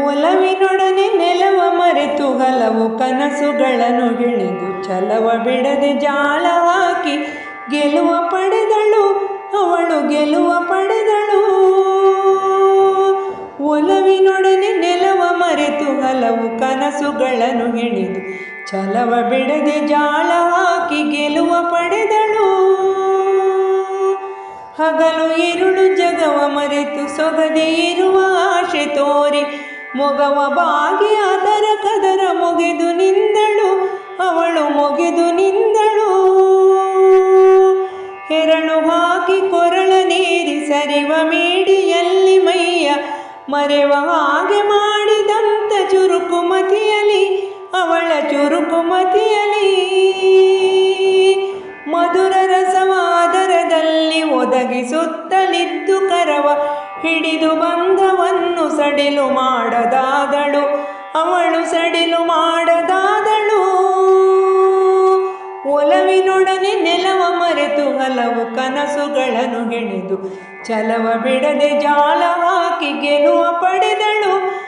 ಒಲವಿನೊಡನೆ ನೆಲವ ಮರೆತು ಹಲವು ಕನಸುಗಳನ್ನು ಗೆಳೆದು ಛಲವ ಬಿಡದೆ ಜಾಳ ಹಾಕಿ ಗೆಲುವ ಪಡೆದಳು, ಅವಳು ಗೆಲುವ ಪಡೆದಳು. ಒಲವಿನೊಡನೆ ನೆಲವ ಮರೆತು ಹಲವು ಕನಸುಗಳನ್ನು ಹಿಡಿದು ಛಲವ ಬಿಡದೆ ಜಾಳ ಹಾಕಿ ಗೆಲುವ ಪಡೆದಳು. ಹಗಲು ಇರುಳು, ಜಗವ ಮರೆತು ಸೊಗದೆ ಇರುವ ಮೊಗವ ಬಾಗಿ ಅದರ ಕದರ ಮುಗಿದು ನಿಂದಳು, ಅವಳು ಮುಗಿದು ನಿಂದಳು. ಹೆರಳು ಹಾಕಿ ಕೊರಳ ನೀರಿ ಸರಿವ ಮೇಡಿಯಲ್ಲಿ ಮೈಯ, ಮರೆವ ಹಾಗೆ ಮಾಡಿದಂತ ಚುರುಕುಮತಿಯಲಿ ಅವಳ ಚುರುಕುಮತಿಯಲಿ ಮಧುರ ರಸವಾದರದಲ್ಲಿ ಒದಗಿಸುತ್ತಲಿದ್ದು ಕರವ ಹಿಡಿದು ಬಂಧವನ್ನು ಸಡಿಲು ಮಾಡದಾದಳು. ಅವಳು ಸಡಿಲು ಮಾಡದಾದಳು. ಒಲವಿನೊಡನೆ ನೆಲವ ಮರೆತು ಹಲವು ಕನಸುಗಳನ್ನು ಹೆಣೆದು ಚಲವ ಬಿಡದೆ ಜಾಲ ಹಾಕಿ ಗೆಲುವ ಪಡೆದಳು ಗೆಲುವ ಪಡೆದಳು.